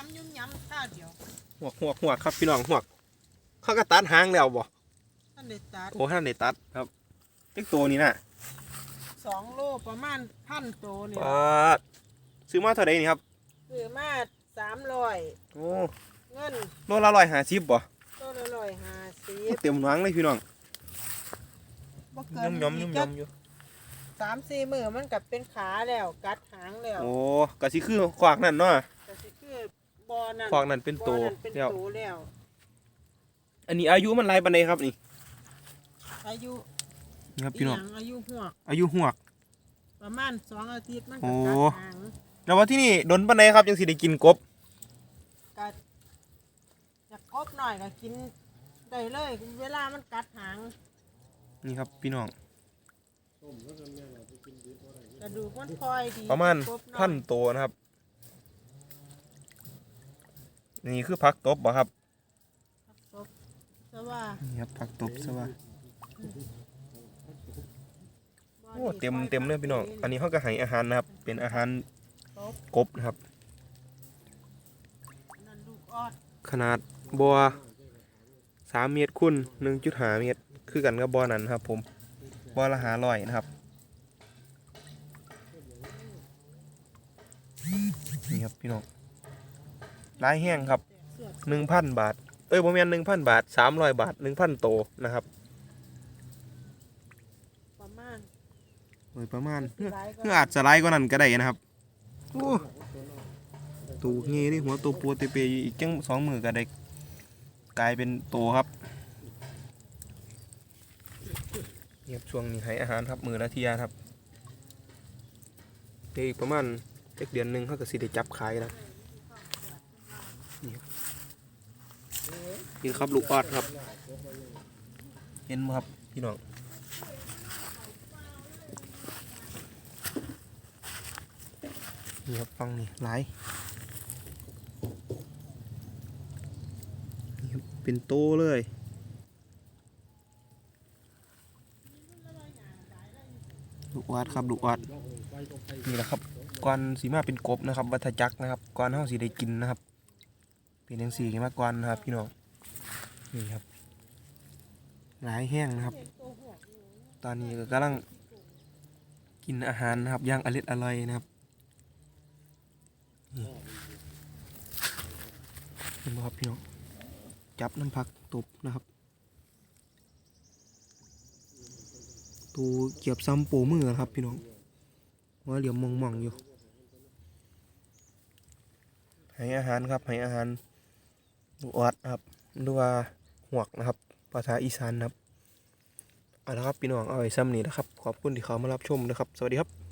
ย้ำยุ่มย้ำข้าวเดียวหัวกหัวกหัวกครับพี่น้องหัวกเขาก็ตัดหางแล้วบ่ท่านเด็ดตัดโอ้ท่านได้ตัดครับติ๊กตัวนี้น่ะสองโลประมาณพันโตเนี่ยปาดซื้อมาเท่าไหร่นี่ครับคือมาสามร้อยโอ้เงินโลละร้อยห้าสิบบ่โลละร้อยห้าสิบเต็มหนังเลยพี่น้องบ่เกิย่นอมยมยมยมอยู่สามสี่มือมันกับเป็นขาแล้ว กัดหางแล้ว โอ้ก็สิคือขวากนั่นเนาะ นั่นขวากนั่นเป็นโตบ่อนั่นเป็นแล้วโตแล้ว อันนี้อายุมันหลายปานใดครับนี่อายุนี่ครับพี่น้องหยังอายุหัวกอายุหัวก ประมาณสองอาทิตย์มันโอ้ก็กัดหางแล้วว่าที่นี่ดนปานใดครับจังสิได้กินกบกัดอยากกบหน่อยก็กินได้เลย เวลามันกัดหาง นี่ครับพี่น้องกระดูกมันพลอยดีประมาณกบหอยพันตัวนะครับ นี่คือพักตบบ่ครับกบแต่ว่านี่ครับพักตบซะว่าบ่โอ้ดีเต็มปอยเต็มเลยพี่น้องอันนี้เขาก็ให้อาหารนะครับ เป็นอาหารกบกบนะครับนั่นลูกออดขนาดบัวสามเมตรคูณหนึ่งจุดห้าเมตร คือกันกับบัวนั้นครับ ผมบัวละหาร้อยนะครับนี่ครับพี่น้อง รายแห้งครับเสือกหนึ่งพันบาท เอ้ยประมาณหนึ่งพันบาทสามร้อยบาทหนึ่งพันโตนะครับประมาณโดยประมาณสิหลายก็เพื่ออาจจะไล่กว่านั้นก็ได้นะครับโอ้ตูเงี้นี่หัวตัวปัวเตเปยอีกจังสองมือก็ได้กลายเป็นโตครับนี่ครับช่วงนี้ให้อาหารครับมือละเทียครับเดี๋ยวอีกประมาณเจ็ดเดือนหนึ่งเขาก็สิได้จับขายแล้วนี่ครับ นี่ครับลูกออดครับ เห็นไหมครับพี่น้องนี่ครับฟังนี่หลายนี่ครับเป็นโตเลยลูกวัดครับลูกวัดนี่แหละครับก่อนสีมาเป็นกบนะครับ วัฏจักรนะครับก่อนเฮาสีได้กินนะครับ เป็นยังสีกันมาก่อนนะครับ พี่น้องนี่ครับ หลายแห้งนะครับ ตอนนี้ก็กำลังกินอาหารนะครับอย่างอร่อยอร่อยนะครับเห็นไหมครับพี่น้องจับน้ำพักตบนะครับตูเกียบซ้ำโปมือนะครับ พี่น้องว่าเหลี่ยมมองมองๆอยู่ให้อาหารครับให้อาหาร ลูออดนะครับหรือว่าหวกนะครับ ภาษาอีสานนะครับเอาละครับพี่น้องเอาไว้ซ้ำนี้นะครับ ขอบคุณที่เขามารับชมนะครับ สวัสดีครับ